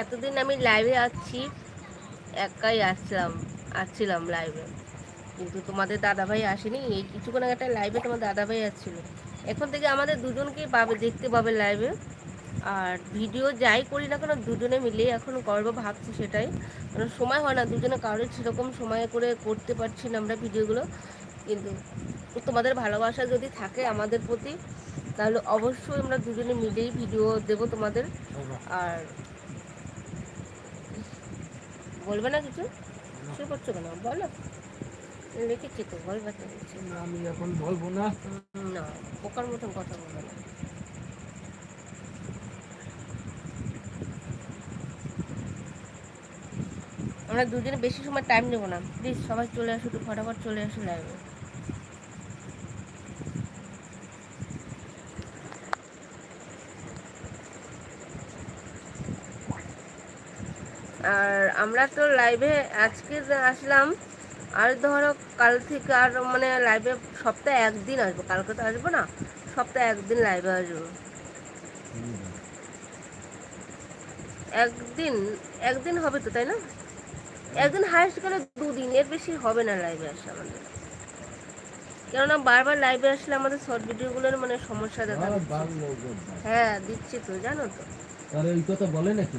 এতদিন আমি লাইভে আসছি একাই আসছিলাম আসছিলাম লাইভে কিন্তু তোমাদের দাদাভাই আসেনি এই কিছুক্ষণ আগে একটা লাইভে তোমার দাদাভাই আসছিল। এখন থেকে আমাদের দুজনকেই পাবে দেখতে পাবে লাইভে আর ভিডিও যাই করি না কেন দুজনে মিলে এখন করব ভাবছি সেটাই। কারণ সময় হয় না দুজনে কারোর সেরকম সময় করে করতে পারছি না আমরা ভিডিওগুলো কিন্তু তোমাদের ভালোবাসা যদি থাকে আমাদের প্রতি তাহলে অবশ্যই আমরা দুজনে মিলেই ভিডিও দেব তোমাদের। আর বলবে না কিছু? কিছু করছ কেন? বলো। লিখেছি তো বলবে? তো আমি এখন বলব না। না পোকার মতন কথা বলবে না। আমরা দুদিনে বেশি সময় টাইম নেব না। প্লিজ সবাই চলে আসো একটু ফটাফট চলে আসো লাইভে আর আমরা তো লাইভে আজকে যে আসলাম আর ধরো কাল থেকে আর মানে লাইভে সপ্তাহে একদিন আসব। কালকে তো আসব না সপ্তাহে একদিন লাইভে আসব। একদিন একদিন হবে তো তাই না? একদিন হায়েস্ট গেলে দুদিন এর বেশি হবে না লাইভে আসা আমাদের কেননা বারবার লাইভে আসলে আমাদের শর্ট ভিডিওগুলোর মানে সমস্যা দেখা হ্যাঁ দিচ্ছি তো জানো তো। তাহলে ওই কথা বলে নাকি?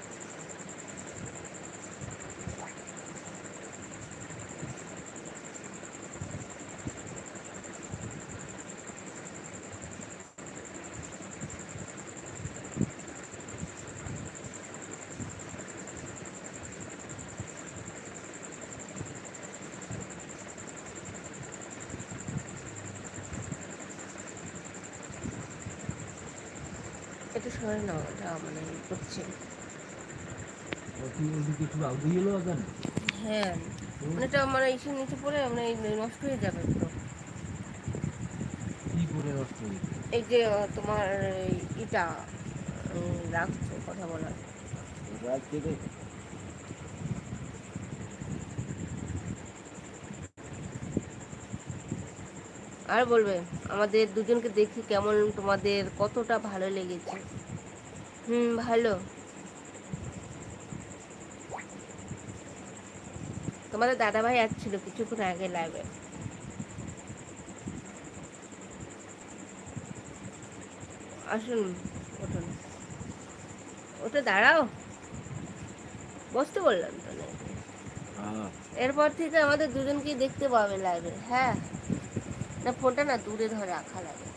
এটা সরে না ওটা মানে করছে। একটু হ্যাঁ মানে এটা মানে ইসে নিচে পড়ে মানে নষ্ট হয়ে যাবে তো কি করে নষ্ট হয়েছে এই যে তোমার উম, রাখছো কথা বলার রাখতে আর বলবে? আমাদের দুজনকে দেখি কেমন তোমাদের কতটা ভালো লেগেছে। হুম ভালো। তোমাদের দাদাভাই আসছিল কিছুক্ষণ আগে লাইভে আসুন উঠুন। ওটা দাঁড়াও। বসতে বললাম তো হ্যাঁ। এরপর থেকে আমাদের দুজনকেই দেখতে পাবে লাইভে হ্যাঁ। না ফোনটা না দূরে ধরে রাখা লাগে।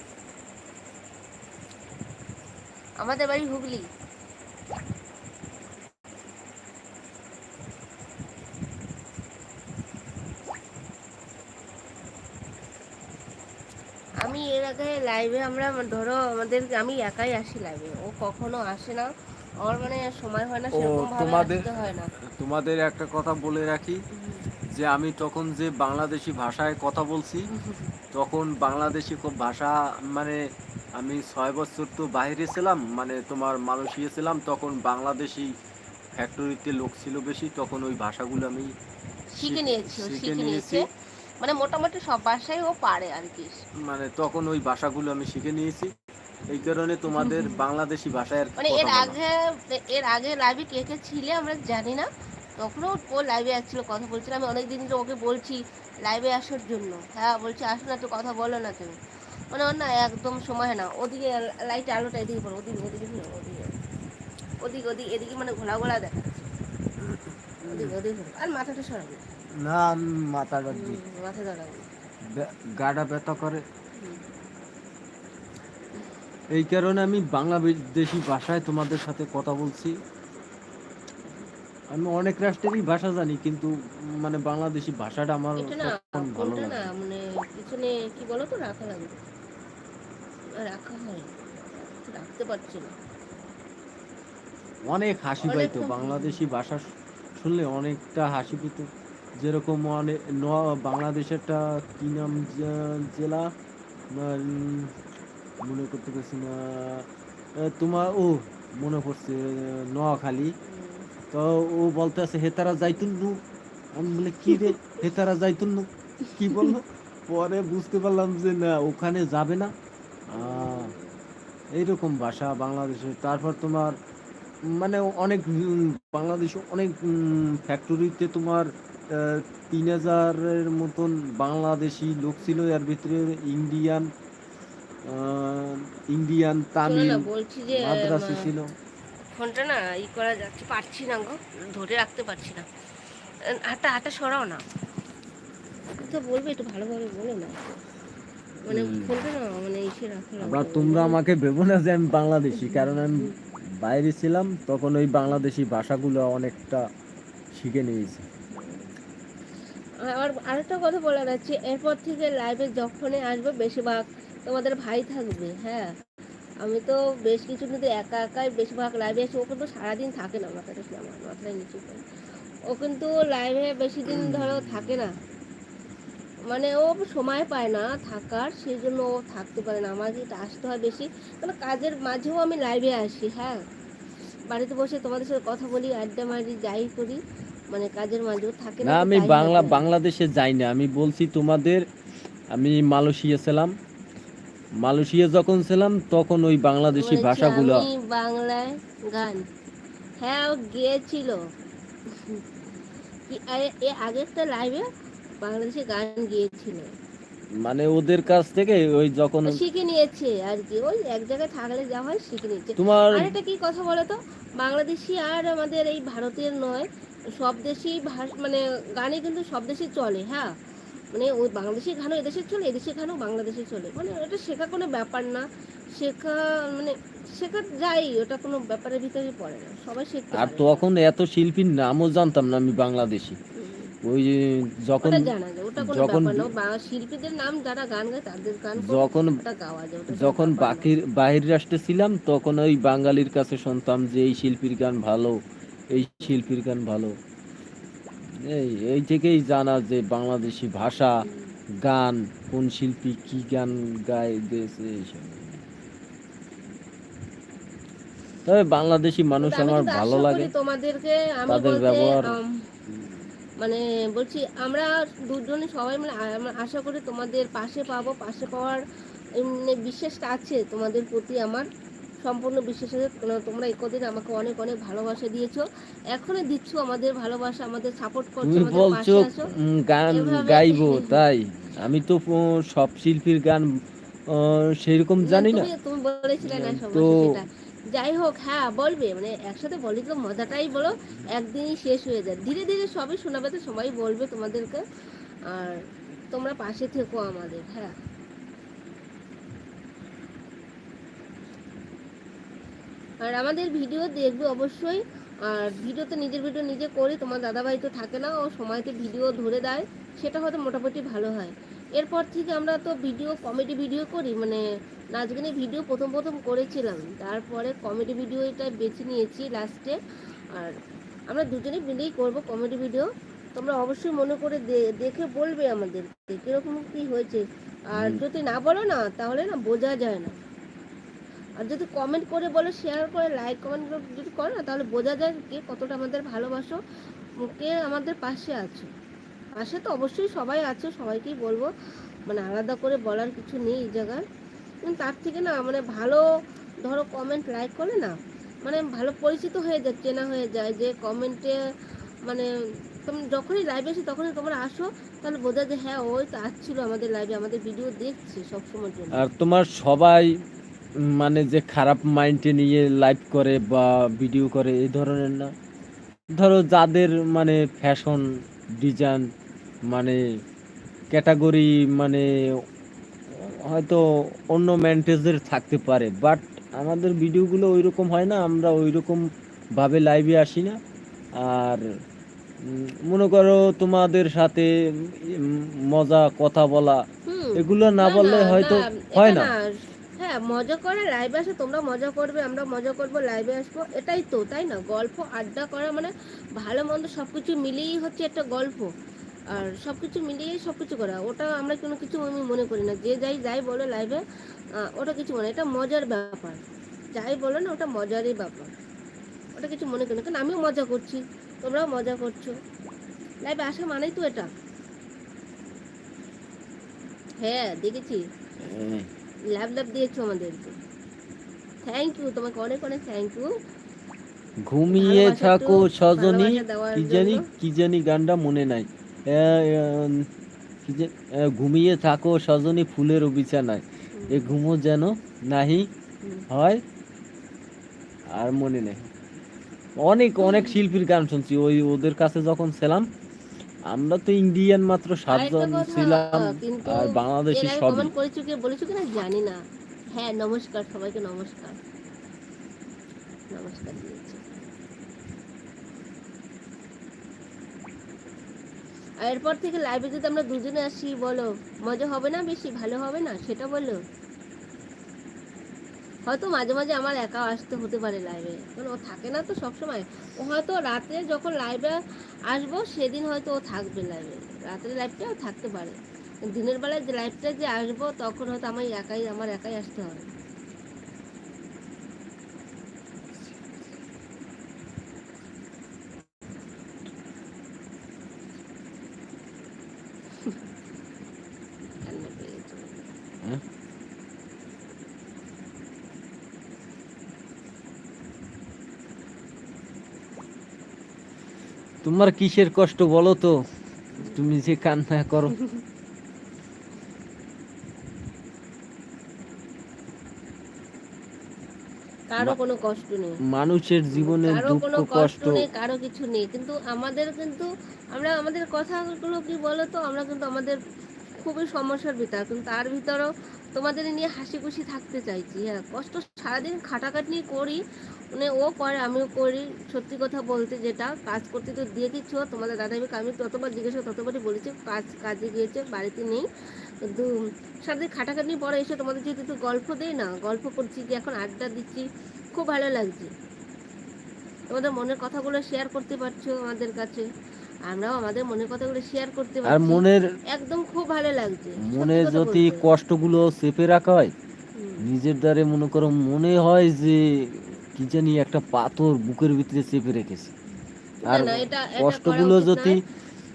আমাদের বাড়ি হুগলি। আমি এর আগে লাইভে আমরা ধরো আমাদের আমি একাই আসি লাইভে ও কখনো আসে না। আমার মানে সময় হয় না সেরকম তোমাদের- হয় না। তোমাদের একটা কথা বলে রাখি যে আমি তখন যে বাংলাদেশি ভাষায় কথা বলছি তখন বাংলাদেশি খুব ভাষা মানে আমি ছয় বছর তো বাইরে ছিলাম মানে তোমার মালয়েশিয়া ছিলাম তখন বাংলাদেশি ফ্যাক্টরিতে লোক ছিল বেশি তখন ওই ভাষাগুলো আমি শিখে নিয়েছি শিখে নিয়েছি। মানে মোটামুটি সব ভাষাই ও পারে আর কি। মানে তখন ওই ভাষাগুলো আমি শিখে নিয়েছি। এই কারণে তোমাদের বাংলাদেশি ভাষায় মানে এর আগে এর আগে লাইভে কে কে ছিলে আমরা জানি না তখনও ও লাইভে আসছিল কথা বলছিল। আমি অনেকদিন ধরে ওকে বলছি লাইভে আসার জন্য। হ্যাঁ বলছি আসো না তো কথা বলো না তুমি মানে ওর না একদম সময় না। ওদিকে লাইট আলোটা এদিকে পড়ো ওদিকে ওদিকে ওদিকে ওদিকে। ওদিকে এদিকে মানে ঘোলা ঘোলা দেখা। ওদিকে ওদিকে। আর মাথাটা সরাবো। না আমি মাথাটা দিই। মাথা দাঁড়াবো গাটা ব্যথা করে। এই কারণে আমি বাংলাদেশি ভাষায় তোমাদের সাথে কথা বলছি। আমি অনেক রাষ্ট্রেরই ভাষা জানি কিন্তু মানে বাংলাদেশি ভাষাটা আমার এটা না ভালো না মানে পিছনে কি বলো তো রাখা লাগবে রাখা হয় রাখতে পারছি না। অনেক হাসি পাইতো বাংলাদেশি ভাষা শুনলে অনেকটা হাসি পেত। যেরকম অনেক বাংলাদেশেরটা কি নাম জেলা? মনে করতে পারছি না। তোমার ও মনে পড়ছে নোয়াখালী। তো ও বলতে আছে হেতারা যাইতুন নু আমি বলে কি রে? হেতারা যাইতুন নু কি বলল? পরে বুঝতে পারলাম যে না ওখানে যাবে না। এইরকম ভাষা বাংলাদেশে। তারপর তোমার মানে অনেক বাংলাদেশে অনেক ফ্যাক্টরিতে তোমার তিন হাজারের মতন বাংলাদেশি লোক ছিল। এর ভিতরে ইন্ডিয়ান ইন্ডিয়ান তামিল মাদ্রাসি ছিল। ফোনটা না ই করা যাচ্ছে পারছি না গো ধরে রাখতে পারছি না। হাতটা হাতটা সরাও না। তো বলবে একটু ভালোভাবে বলো না। মানে। ফোনটা না মানে ইসে রাখা তোমরা আমাকে ভেবো না যে আমি বাংলাদেশি কারণ আমি বাইরে ছিলাম তখন ওই বাংলাদেশি ভাষাগুলো অনেকটা শিখে নিয়েছি। আর আরেকটা কথা বলার আছে এরপর থেকে লাইভে যখনই আসবে বেশিরভাগ তোমাদের ভাই থাকবে হ্যাঁ। আমি তো বেশ কিছু কিন্তু একা একাই বেশিরভাগ লাইভে এসে ও কিন্তু সারাদিন থাকে না মাথাটা শুনে আমার মাথায় নিচু করে। ও কিন্তু লাইভে বেশি দিন ধরো থাকে না। মানে ও সময় পায় না থাকার সেই জন্য ও থাকতে পারে না। আমাকে আসতে হয় বেশি মানে কাজের মাঝেও আমি লাইভে আসি হ্যাঁ। বাড়িতে বসে তোমাদের সাথে কথা বলি আড্ডা মারি যাই করি মানে কাজের মাঝেও থাকে না আমি বাংলা বাংলাদেশে যাই না। আমি বলছি তোমাদের আমি মালয়েশিয়া ছিলাম। মালয়েশিয়া যখন ছিলাম তখন ওই বাংলাদেশি ভাষাগুলো বাংলায় গান। হ্যাঁ গিয়েছিল। কি এ- এ আগে লাইভে বাংলাদেশে গান গিয়েছিল। মানে ওদের কাছ থেকে ওই যখন শিখে নিয়েছে আর কি। ওই এক জায়গায় থাকলে যা হয় শিখে নিয়েছে। তোমার আর একটা কি কথা বলো তো? বাংলাদেশি আর আমাদের এই ভারতের নয় সব দেশেই ভাষ- মানে গানে কিন্তু সব দেশে চলে হ্যাঁ? মানে ওই বাংলাদেশি গানও এদেশে চলে এদেশে গানও বাংলাদেশে চলে। মানে ওটা শেখা কোনো ব্যাপার না। শেখা মানে শেখা যাই ওটা কোনো ব্যাপারের ভিতরে পড়ে না। সবাই শিখতে আর। তখন এত শিল্পীর নামও জানতাম না আমি বাংলাদেশি। ওই যে যখন যখন- শিল্পীদের নাম যারা গান গায় তাদের গান যখন ওটা গাওয়া যায় যখন। বাকির বাহির রাষ্ট্রে ছিলাম তখন ওই বাঙালির কাছে শুনতাম যে এই শিল্পীর গান ভালো এই শিল্পীর গান ভালো। এই এই থেকেই জানা যে বাংলাদেশি ভাষা গান কোন শিল্পী কি গান গায় গেছে এইসব তবে বাংলাদেশি মানুষ আমার ভালো লাগে তোমাদেরকে আমি তাদের ব্যবহার- মানে বলছি আমরা দুজনে সবাই মানে আশা করি তোমাদের পাশে পাবো পাশে পাওয়ার এমনি বিশ্বাসটা আছে তোমাদের প্রতি আমার। সম্পূর্ণ বিশ্বাস আছে কারণ তোমরা একদিন আমাকে অনেক অনেক ভালোবাসা দিয়েছ। এখনও দিচ্ছ আমাদের ভালোবাসা আমাদের সাপোর্ট করছ তুমি বলছো গান গাইবো তাই। আমি তো সব শিল্পীর গান সেরকম জানি না। তুমি বলেছিলে না তো- যাই হোক হ্যাঁ বলবে মানে একসাথে বলি তো মজাটাই বলো একদিনই শেষ হয়ে যায়। ধীরে ধীরে সবই শোনাবে তো সবাই বলবে তোমাদেরকে। আর তোমরা পাশে থেকো আমাদের হ্যাঁ। আর আমাদের ভিডিও দেখবে অবশ্যই। আর ভিডিও তো নিজের ভিডিও নিজে করি তোমার দাদাভাই তো থাকে না ও সময়তে ভিডিও ধরে দেয় সেটা হয়তো মোটামুটি ভালো হয়। এরপর থেকে আমরা তো ভিডিও কমেডি ভিডিও করি মানে নাচ গানের ভিডিও প্রথম প্রথম করেছিলাম। তারপরে কমেডি ভিডিও এটা বেছে নিয়েছি লাস্টে আর আমরা দুজনে মিলেই করব কমেডি ভিডিও তোমরা অবশ্যই মনে করে দে- দেখে বলবে আমাদের কীরকম কি হয়েছে। আর যদি না বলো না তাহলে না বোঝা যায় না। আর যদি কমেন্ট করে বলো শেয়ার করে লাইক কমেন্ট যদি করো না, তাহলে বোঝা যায় কে কতটা আমাদের ভালোবাসো, কে আমাদের পাশে আছো। পাশে তো অবশ্যই সবাই আছে, সবাইকেই বলব মানে আলাদা করে বলার কিছু নেই এই জায়গায়। তার থেকে না মানে ভালো, ধরো কমেন্ট লাইক করলে না মানে ভালো পরিচিত হয়ে যায়, চেনা হয়ে যায়, যে কমেন্টে মানে তুমি যখনই লাইভে আসি তখনই তোমরা আসো, তাহলে বোঝা যায় হ্যাঁ ওই তো আসছিল আমাদের লাইভে আমাদের ভিডিও দেখছে সবসময়ের জন্য। আর তোমার সবাই মানে যে খারাপ মাইন্ডে নিয়ে লাইভ করে বা ভিডিও করে এই ধরনের না। ধরো যাদের মানে ফ্যাশন ডিজাইন মানে ক্যাটাগরি মানে হয়তো অন্য ম্যান্টেজের থাকতে পারে বাট আমাদের ভিডিওগুলো ওই রকম হয় না আমরা ওই রকম ভাবে লাইভে আসি না। আর মনে করো তোমাদের সাথে মজা কথা বলা এগুলো না বললে হয়তো হয় না হ্যাঁ মজা করে লাইভে আসে, তোমরা মজা করবে, আমরা মজা করব লাইভে আসব, এটাই তো, তাই না? গল্প, আড্ডা করা মানে ভালো মন্দ সব কিছু মিলিয়েই হচ্ছে একটা গল্প। আর সব কিছু মিলিয়েই সব কিছু করা, ওটা আমরা কোনো কিছু আমি মনে করি না। যে যাই যাই বলে লাইভে ওটা কিছু মনে, এটা মজার ব্যাপার। যাই বলো না, ওটা মজারই ব্যাপার। ওটা কিছু মনে করি না, কারণ আমিও মজা করছি, তোমরাও মজা করছ। লাইভে আসা মানেই তো এটা। হ্যাঁ দেখেছি। ল্যাব ল্যাব দিয়েছ আমাদেরকে। থ্যাংক ইউ তোমাকে অনেক অনেক থ্যাংক ইউ ঘুমিয়ে থাকো সজনী কি জানি কি জানি গানটা মনে নাই। ঘুমিয়ে থাকো সজনী ফুলের বিছানায় এ ঘুমো যেন নাহি হয় আর মনে নেই। অনেক অনেক শিল্পীর গান শুনছি। ওই ওদের কাছে যখন ছিলাম আমরা তো ইন্ডিয়ান মাত্র সাতজন ছিলাম আর বাংলাদেশি কমেন্ট করেছ কি বলেছ কিনা জানি না। হ্যাঁ নমস্কার সবাইকে নমস্কার। নমস্কার দিয়েছি। এরপর থেকে লাইভে যদি আমরা দুজনে আসি বলো মজা হবে না বেশি ভালো হবে না সেটা বলো। হয়তো মাঝে মাঝে আমার একা আসতে হতে পারে লাইভে কারণ ও থাকে না তো সবসময়। ও হয়তো রাতে যখন লাইভে আসব, সেদিন হয়তো ও থাকবে লাইভে রাতের লাইভটাও থাকতে পারে। দিনের বেলায় যে লাইভটা যে আসব, তখন হয়তো আমি একাই, আমার একাই আসতে হবে। তোমার কিসের কষ্ট বলো তো? তুমি যে কান্না করো। কারও কোনো কষ্ট নেই। মানুষের জীবনে দুঃখ কষ্ট নেই কারও কিছু নেই। কিন্তু আমাদের কিন্তু আমরা আমাদের কথাগুলো কি বলতো আমরা কিন্তু আমাদের খুবই সমস্যার ভিতর। কিন্তু তার ভিতরেও তোমাদের নিয়ে হাসি খুশি থাকতে চাইছি। হ্যাঁ কষ্ট সারাদিন খাটাখাটনি করি মানে ও করে আমিও করি। সত্যি কথা বলতে যেটা কাজ করতে তো দিয়ে দিচ্ছ। তোমাদের দাদাভাইকে আমি ততবার জিজ্ঞেস ততবারই বলেছি কাজ কাজে গিয়েছে বাড়িতে নেই। কিন্তু সারাদিন খাটাখাটনি পরে এসে তোমাদের যেহেতু একটু গল্প দেই না গল্প করছি যে এখন আড্ডা দিচ্ছি খুব ভালো লাগছে। তোমাদের মনের কথাগুলো শেয়ার করতে পারছ আমাদের কাছে। আমরাও আমাদের মনের কথাগুলো শেয়ার করতে পারছি। আর মনের একদম খুব ভালো লাগছে মনে যদি কষ্টগুলো চেপে রাখা হয় নিজের দ্বারে মনে করো মনে হয় যে কি জানি একটা পাথর বুকের ভিতরে চেপে রেখেছে। আর কষ্টগুলো যদি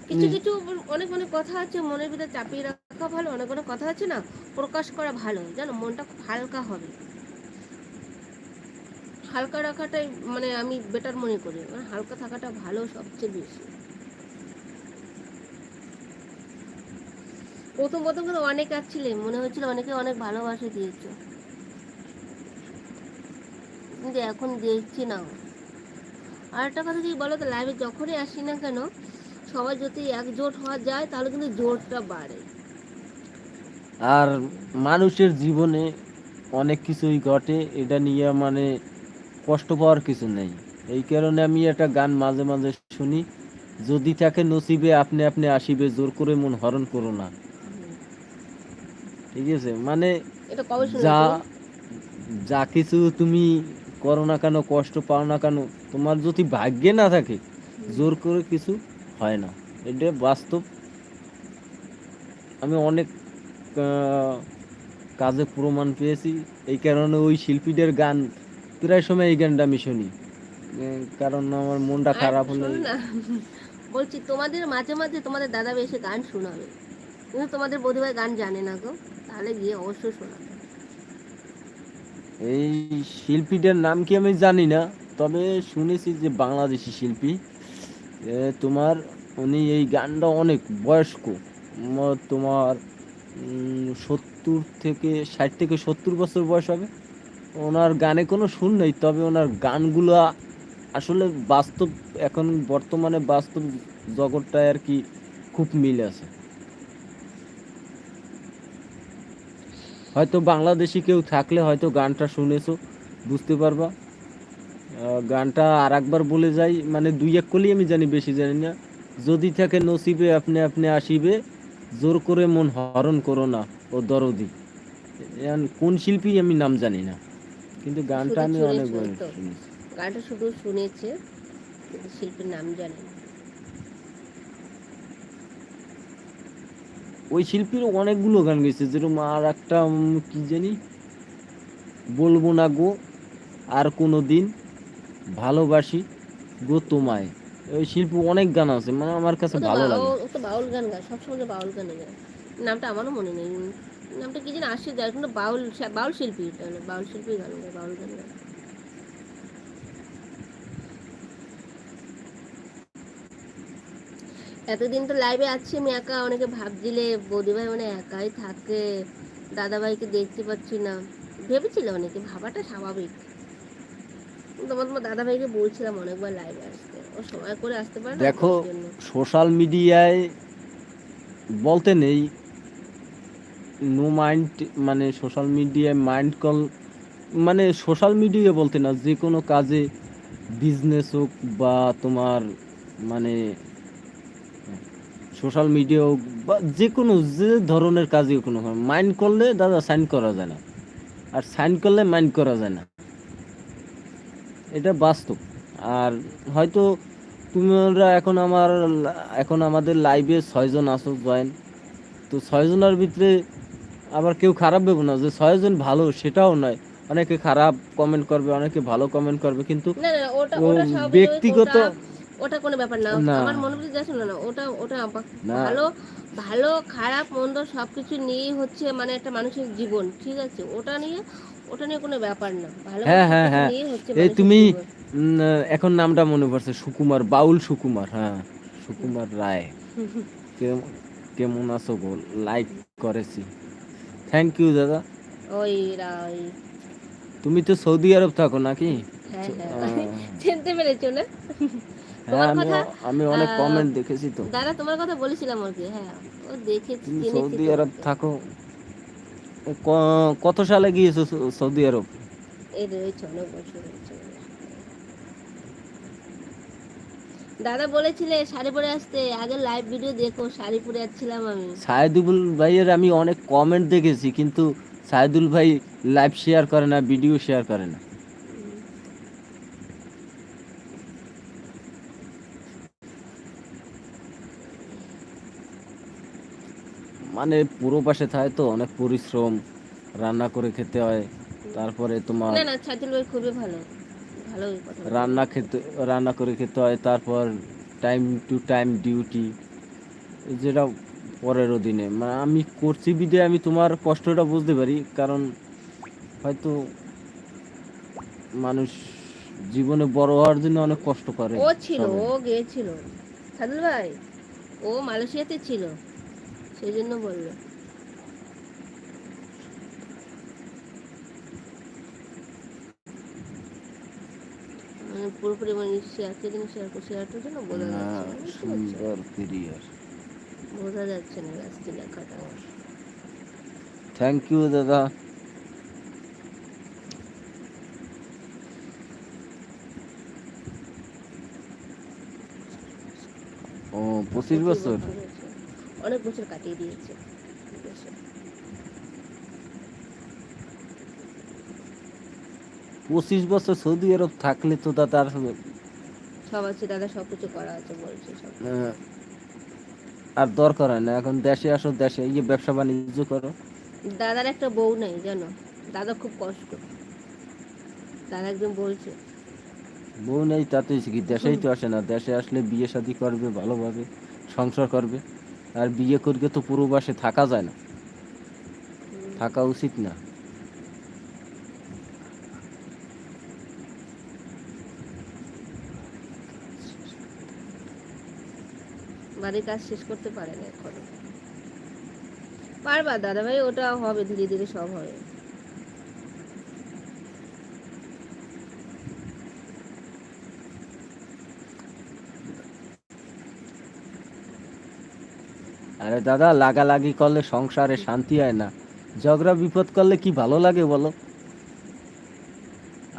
কিছু কিছু অনেক অনেক কথা আছে মনের ভিতরে চাপিয়ে রাখা ভালো অনেক অনেক কথা আছে না প্রকাশ করা ভালো। জানো মনটা খুব হালকা হবে। হালকা রাখাটাই মানে আমি বেটার মনে করি। মানে হালকা থাকাটা ভালো সবচেয়ে বেশি। প্রথম প্রথম কিন্তু অনেক আসছিলে মনে হচ্ছিল অনেকে অনেক ভালোবাসা দিয়েছ। কিন্তু এখন দেখছি না। আর একটা কথা যদি বলো তো লাইভে যখনই আসি না কেন সবাই যদি একজোট হওয়া যায় তাহলে কিন্তু জোরটা বাড়ে। আর মানুষের জীবনে অনেক কিছুই ঘটে এটা নিয়ে মানে কষ্ট পাওয়ার কিছু নেই। এই কারণে আমি একটা গান মাঝে মাঝে শুনি যদি থাকে নসিবে আপনি আপনি আসিবে জোর করে মন হরণ করো না। ঠিক আছে? মানে এটা যা যা কিছু তুমি করো না কেন কষ্ট পাও না কেন তোমার যদি ভাগ্যে না থাকে জোর করে কিছু হয় না। এটা বাস্তব। আমি অনেক কাজে প্রমাণ পেয়েছি। এই কারণে ওই শিল্পীদের গান প্রায় সময় এই গানটা আমি শুনি। কারণ আমার মনটা খারাপ হলে বলছি তোমাদের মাঝে মাঝে তোমাদের দাদা এসে গান শোনাবে। কিন্তু তোমাদের বোধহয় গান জানে না গো তাহলে গিয়ে অবশ্যই শোনাবে। এই শিল্পীটার নাম কি আমি জানি না, তবে শুনেছি যে বাংলাদেশি শিল্পী তোমার উনি এই গানটা অনেক বয়স্ক তোমার সত্তর থেকে ষাট থেকে সত্তর বছর বয়স হবে। ওনার গানে কোনো সুর নেই, তবে ওনার গানগুলো আসলে বাস্তব, এখন বর্তমানে বাস্তব জগৎটায় আর কি খুব মিল আছে। হয়তো বাংলাদেশি কেউ থাকলে হয়তো গানটা শুনেছো বুঝতে পারবা। গানটা আর একবার বলে যাই মানে দুই এক কলি আমি জানি বেশি জানি না। যদি থাকে নসিবে আপনি আপনি আসিবে জোর করে মন হরণ করো না ও দরদি। কোন শিল্পী আমি নাম জানি না কিন্তু গানটা আমি অনেক শুনেছো শুনেছি। গানটা শুধু শুনেছে শিল্পীর নাম জানে না। ওই শিল্পীর অনেকগুলো গান গেছে যেরকম আর একটা কি জানি? বলব না গো আর কোনো দিন ভালোবাসি গো তোমায়। ওই শিল্পী অনেক গান আছে মানে আমার কাছে ভালো লাগে। ও- তো বাউল গান গায় সবসময় তো বাউল গানে গায়। নামটা আমারও মনে নেই। নামটা কি যেন আসে যায় কিন্তু বাউল বাউল শিল্পী বাউল শিল্পী গান গায় বাউল গান গায়। এতদিন তো লাইভে আছি আমি একা অনেকে ভাবছিলে বৌদি ভাই মানে একাই থাকে দাদা ভাইকে দেখতে পাচ্ছি না। ভেবেছিল অনেকে? ভাবাটা স্বাভাবিক। তোমার তোমার দাদা ভাইকে বলছিলাম অনেকবার লাইভে আসতে। ও সময় করে আসতে পারে দেখো সোশ্যাল মিডিয়ায় বলতে নেই। নো মাইন্ড মানে সোশ্যাল মিডিয়ায় মাইন্ড কল মানে সোশ্যাল মিডিয়া বলতে না যে কোনো কাজে বিজনেস হোক বা তোমার মানে সোশ্যাল মিডিয়া হোক বা যে কোনো যে ধরনের কাজই হোক কোনো মাইন্ড করলে দাদা সাইন করা যায় না। আর সাইন করলে মাইন্ড করা যায় না। এটা বাস্তব। আর হয়তো তোমরা এখন আমার এখন আমাদের লাইভে ছয়জন আসো জয়েন তো ছয়জনের ভিতরে আবার কেউ খারাপ ভেবো না যে ছয়জন ভালো সেটাও নয়। অনেকে খারাপ কমেন্ট করবে অনেকে ভালো কমেন্ট করবে কিন্তু ব্যক্তিগত ওটা- কোনো ব্যাপার না। আমার মনে হচ্ছে যাচ্ছে না না ওটা ওটা ভালো ভালো খারাপ মন্দ সবকিছু নিয়েই হচ্ছে মানে একটা মানুষের জীবন ঠিক আছে? ওটা নিয়ে ওটা নিয়ে কোনো ব্যাপার না। ভালো হ্যাঁ, হ্যাঁ, হ্যাঁ। এই তুমি এখন নামটা মনে পড়ছে সুকুমার বাউল সুকুমার হ্যাঁ। সুকুমার রায়। কেমন আছো গো? লাইক করেছি। থ্যাংক ইউ দাদা। ওই রাই তুমি তো সৌদি আরব থাকো নাকি? হ্যাঁ হ্যাঁ। চিনতে পেরেছ না? হ্যাঁ আমি কথা, আমি অনেক কমেন্ট দেখেছি তো। দাদা তোমার কথা বলেছিলাম আর কি হ্যাঁ ও দেখেছি তুমি সৌদি আরব থাকো। কত সালে গিয়েছো সৌদি আরব? এই রয়েছে অনেক বছর দাদা বলেছিলে শাড়ি পরে আসতে আগে লাইভ ভিডিও দেখো শাড়ি পরে যাচ্ছিলাম আমি। সাহেদুল ভাইয়ের আমি অনেক কমেন্ট দেখেছি কিন্তু সাইদুল ভাই লাইভ শেয়ার করে না ভিডিও শেয়ার করে না। মানে পুরো পাশে থাকে তো অনেক পরিশ্রম রান্না করে খেতে হয়। তারপরে তোমার না না ছাতিল ভাই খুবই ভালো। ভালো রান্না খেতে রান্না করে খেতে হয় তারপর টাইম টু টাইম ডিউটি যেটা পরের দিনে। মানে আমি করছি বিদে আমি তোমার কষ্টটা বুঝতে পারি কারণ হয়তো মানুষ জীবনে বড় হওয়ার জন্য অনেক কষ্ট করে ও ছিল ও গিয়েছিল। ছাতিল ভাই ও মালয়েশিয়াতে ছিল। সেই জন্য বলল। মানে পুরোপুরি মানে শেয়ার কে দিন শেয়ার করে শেয়ারটার জন্য বোঝা যাচ্ছে? সুন্দর ক্লিয়ার বোঝা যাচ্ছে না আজকে লেখাটা। থ্যাংক ইউ দাদা। ও পঁচিশ বছর। অনেক বছর কাটিয়ে দিয়েছে। পঁচিশ বছর সৌদি আরব থাকলে তো দাদা সব আছে দাদা সব কিছু করা আছে বলছে সব। আর দরকার হয় না এখন দেশে আসো দেশে ইয়ে ব্যবসা বাণিজ্য করো। দাদার একটা বউ নেই জানো? দাদা খুব কষ্ট। দাদা একদম বলছে বউ নেই তাতে কি? দেশেই তো আসে না। দেশে আসলে বিয়ে শাদী করবে ভালোভাবে সংসার করবে। আর বিয়ে করকে তো পুরো বাসে থাকা যায় না। থাকা উচিত না। বাড়ির কাজ শেষ করতে পারে না এখন। পারবা দাদা ভাই ওটা হবে, ধীরে ধীরে সব হবে। আরে দাদা, লাগালাগি করলে সংসারে শান্তি হয় না। ঝগড়া, বিপদ করলে কি ভালো লাগে বলো?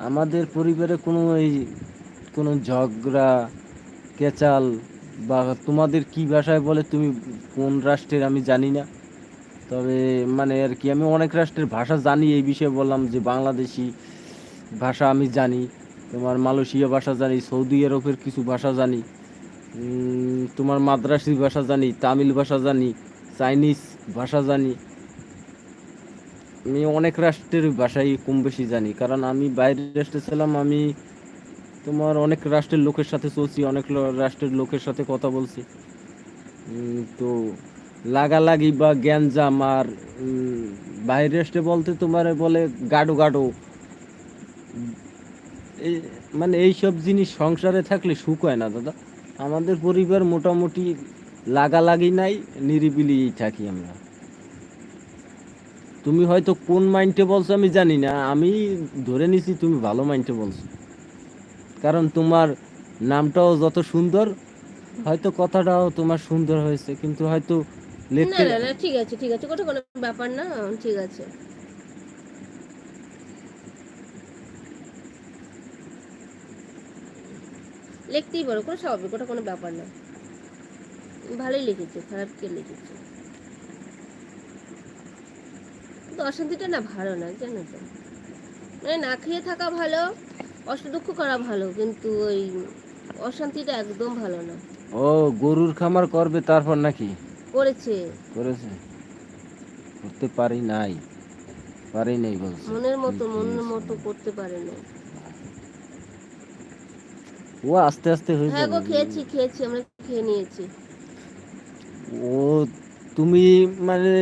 আমাদের পরিবারে কোনো এই কোনো ঝগড়া, কেচাল বা তোমাদের কি ভাষায় বলে তুমি কোন রাষ্ট্রের আমি জানি না। তবে মানে আর কি, আমি অনেক রাষ্ট্রের ভাষা জানি, এই বিষয়ে বললাম যে বাংলাদেশি ভাষা আমি জানি, তোমার মালয়েশিয়া ভাষা জানি, সৌদি আরবের কিছু ভাষা জানি। তোমার মাদ্রাসি ভাষা জানি, তামিল ভাষা জানি, চাইনিজ ভাষা জানি। আমি অনেক রাষ্ট্রের ভাষাই কম বেশি জানি, কারণ আমি বাইরের রাষ্ট্রে ছিলাম, আমি তোমার অনেক রাষ্ট্রের লোকের সাথে চলছি, অনেক রাষ্ট্রের লোকের সাথে কথা বলছি। তো লাগালাগি বা গ্যাঞ্জাম আর বাইরের রাষ্ট্রে বলতে তোমার বলে গাডো গাডো এই মানে এইসব জিনিস সংসারে থাকলে সুখ হয় না, দাদা। আমাদের পরিবার মোটামুটি লাগালাগি নাই নিরিবিলি থাকি আমরা। তুমি হয়তো কোন মাইন্ডে বলছো আমি জানি না আমি ধরে নিছি তুমি ভালো মাইন্ডে বলছো। কারণ তোমার নামটাও যত সুন্দর হয়তো কথাটাও তোমার সুন্দর হয়েছে কিন্তু হয়তো না না ঠিক আছে ঠিক আছে কোনো ব্যাপার না ঠিক আছে। লিখতেই পারো কোনো স্বাভাবিক ওটা কোনো ব্যাপার না। ভালোই লিখেছে খারাপ কে লিখেছে? কিন্তু অশান্তিটা না ভালো না জানো তো। মানে না খেয়ে থাকা ভালো অষ্ট দুঃখ করা ভালো কিন্তু ওই অশান্তিটা একদম ভালো না। ও গরুর খামার করবে তারপর নাকি? করেছে। করেছে? করতে পারি নাই। পারি নাই বলছে। মনের মতো মনের মতো করতে পারে না ও আস্তে আস্তে হয়ে হ্যাঁ গো খেয়েছি খেয়েছি আমরা খেয়ে নিয়েছি। ও তুমি মানে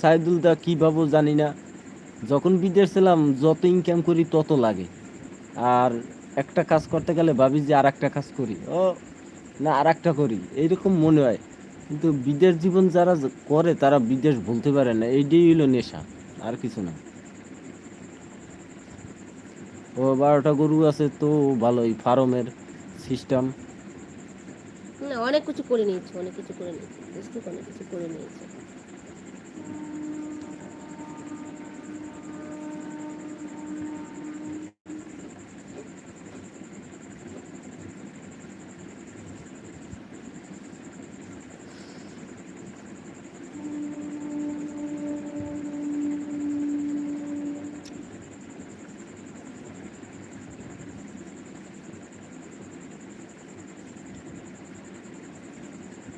সাইদুল দা কি ভাবো জানি না। যখন বিদেশ ছিলাম যত ইনকাম করি তত লাগে। আর একটা কাজ করতে গেলে ভাবি যে আর একটা কাজ করি। ও না আর একটা করি। এইরকম মনে হয়। কিন্তু বিদেশ জীবন যারা করে তারা বিদেশ ভুলতে পারে না। এইটাই হলো নেশা আর কিছু না। ও বারোটা গরু আছে তো ভালোই, ফার্মের সিস্টেম না, অনেক কিছু করে নিয়েছি, অনেক কিছু করে নিয়েছি অনেক কিছু করে নিয়েছি।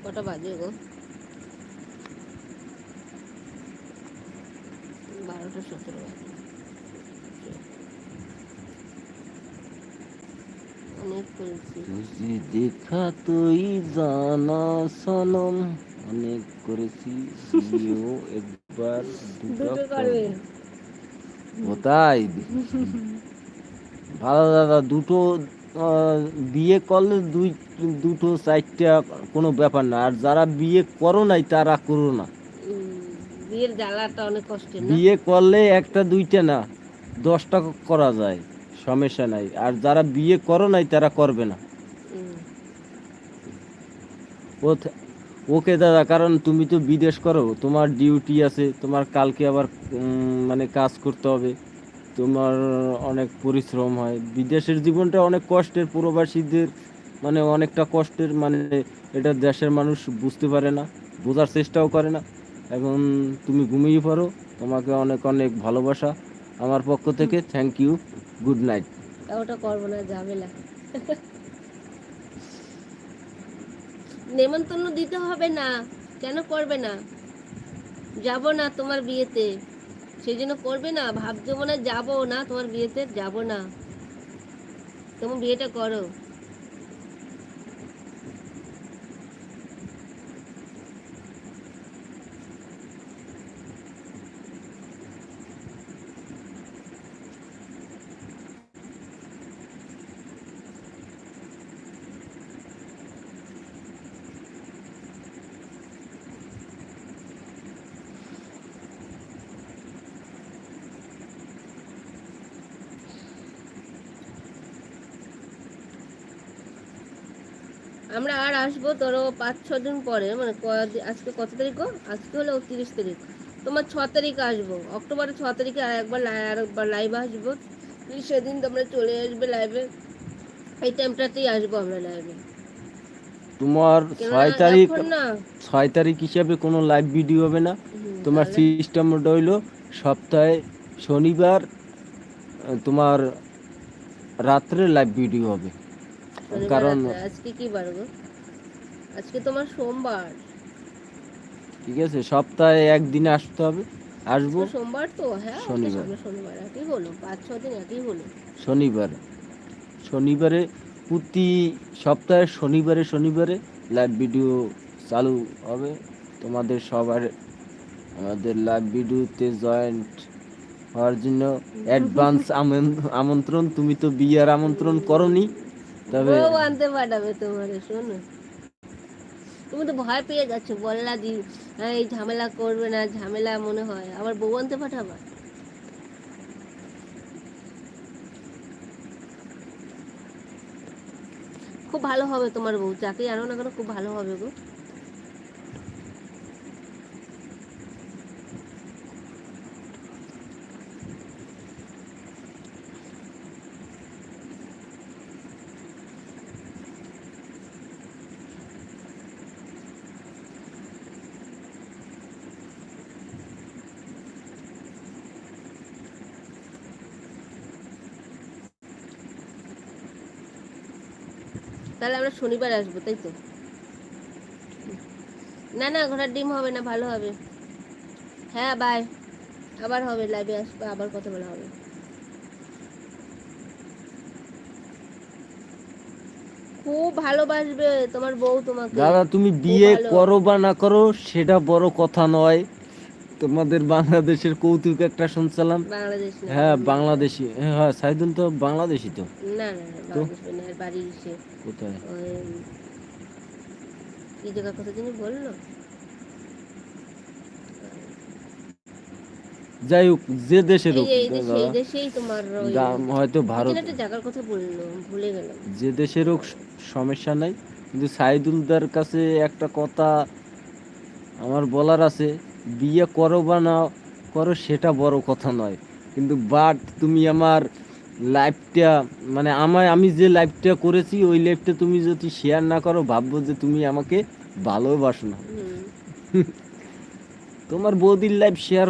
কটা বাজে গো? বারোটা সতেরো বাজে। তুঝে দেখা তুই জানা সনম। অনেক করেছি বিয়েও একবার দুটো করবে কোথায় ভালো দাদা দুটো বিয়ে করলে দুই দুটো চারটা কোনো ব্যাপার না। আর যারা বিয়ে করো নাই তারা করো না। বিয়ের জ্বালাটা অনেক কষ্টের না? বিয়ে করলে একটা দুইটা না দশটা করা যায় সমস্যা নাই। আর যারা বিয়ে করো নাই তারা করবে না। ওকে দাদা কারণ তুমি তো বিদেশ করো তোমার ডিউটি আছে তোমার কালকে আবার মানে কাজ করতে হবে। তোমার অনেক পরিশ্রম হয়। বিদেশের জীবনটা অনেক কষ্টের, প্রবাসীদের মানে অনেকটা কষ্টের মানে এটা দেশের মানুষ বুঝতে পারে না, বোঝার চেষ্টাও করে না। এখন তুমি ঘুমিয়ে পড়ো, তোমাকে অনেক অনেক ভালোবাসা আমার পক্ষ থেকে। থ্যাংক ইউ গুড নাইট ওটা করব না, ঝামেলা। নেমন্তন্ন দিতে হবে না, কেন করবে না? যাব না তোমার বিয়েতে। সেই জন্য করবে না। ভাবছ মনে যাব না, তোমার বিয়েতে যাব না। তোমার বিয়েটা করো। আমরা আর আসব ধরো পাঁচ ছ দিন পরে মানে আজকে কত তারিখ? আজকে হলো তিরিশ তারিখ। তোমার ছ তারিখে আসব। অক্টোবরের ছ তারিখে আর একবার আর একবার লাইভে আসব। প্লিজ সেদিন তোমরা চলে আসবে লাইভে এই টাইমটাতেই আসব আমরা লাইভে তোমার ছয় তারিখ ছয় তারিখ হিসাবে কোনো লাইভ ভিডিও হবে না। তোমার সিস্টেম হইল সপ্তাহে শনিবার তোমার রাত্রে লাইভ ভিডিও হবে। কারণ আজকে কি বার গো? আজকে তোমার সোমবার। ঠিক আছে সপ্তাহে একদিনে আসতে হবে। আসব সোমবার তো হ্যাঁ শনিবার। শনিবার একই হলো পাঁচ ছ দিন একই হলো। শনিবার। শনিবারে প্রতি সপ্তাহে শনিবারে শনিবারে লাইভ ভিডিও চালু হবে। তোমাদের সবার আমাদের লাইভ ভিডিওতে জয়েন্ট হওয়ার জন্য অ্যাডভান্স আমন্ত্রণ। তুমি তো বিয়ার আমন্ত্রণ করনি। তবে ও আনতে পাঠাবে তোমার, শোনো। তুমি তো ভয় পেয়ে যাচ্ছ বললা দি, এই ঝামেলা করবে না, ঝামেলা মনে হয়। আবার বউ আনতে পাঠাবা? খুব ভালো হবে তোমার বউ চাকরি আনো না কেন খুব ভালো হবে গো। তাহলে আমরা শনিবার আসব তাই তো? না না ঘোড়ার ডিম হবে না ভালো হবে। হ্যাঁ বাই আবার হবে লাইভে আসবে আবার কথা বলা হবে। খুব ভালোবাসবে তোমার বউ তোমাকে। দাদা তুমি বিয়ে করো বা না করো সেটা বড় কথা নয়। তোমাদের বাংলাদেশের কৌতুক একটা শুনছিলাম। হ্যাঁ বাংলাদেশি। হ্যাঁ সাইদুল তো বাংলাদেশি তো? না না কোথায়? কি জায়গার কথা যিনি বলল? যাই হোক যে দেশের হোক হয়তো ভারত গেলাম। যে দেশের হোক সমস্যা নাই। কিন্তু সাইদুলদার কাছে একটা কথা আমার বলার আছে। বিয়ে করো বা না করো সেটা বড় কথা নয়। কিন্তু বাট তুমি আমার লাইফটা মানে আমায় আমি যে লাইফটা করেছি ওই লাইফটা তুমি যদি শেয়ার না করো ভাববো যে তুমি আমাকে ভালোবাসো না। তোমার বৌদির লাইফ শেয়ার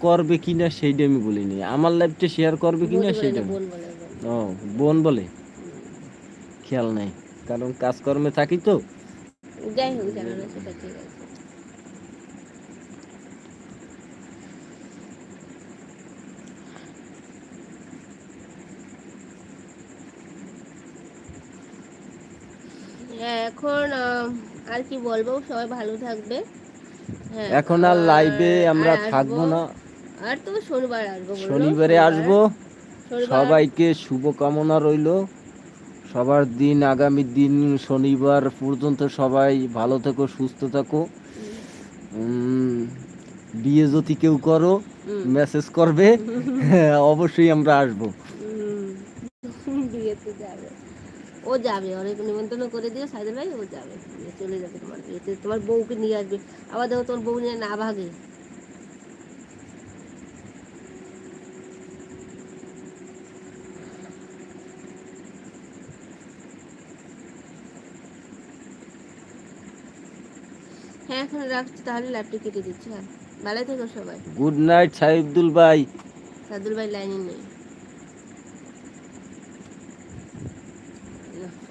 করবে কিনা সেইটা আমি বলিনি। আমার লাইফটা শেয়ার করবে সেইটা না, বোন। ও বোন বলে? খেয়াল নাই। কারণ কাজকর্মে থাকি তো। যাই হোক জানো না সেটা ঠিক আছে হ্যাঁ, এখন আহ, আর কি বলব? সবাই ভালো থাকবে। হ্যাঁ, এখন আর লাইভে আমরা থাকব না। আর তো শনিবার আসব শনিবারে আসব। সবাইকে শুভকামনা রইল। সবার দিন আগামী দিন শনিবার পর্যন্ত সবাই ভালো থেকো সুস্থ থাকো। বিয়ে যদি কেউ করো মেসেজ করবে। হ্যাঁ, অবশ্যই আমরা আসব হুম, বিয়েতে যাবে ও যাবে অনেক নিমন্ত্রণ করে দিও সাইদের ভাই ও যাবে চলে যাবে তোমার বিয়েতে তোমার বউকে নিয়ে আসবে। আবার দেখো তোমার বউ নিয়ে না ভাগে। হ্যাঁ এখন রাখছি তাহলে ল্যাপটপ কেটে দিচ্ছি হ্যাঁ। ভালো থেকো সবাই। গুড নাইট সাইদুল ভাই। সাদুল ভাই লাইনে নেই।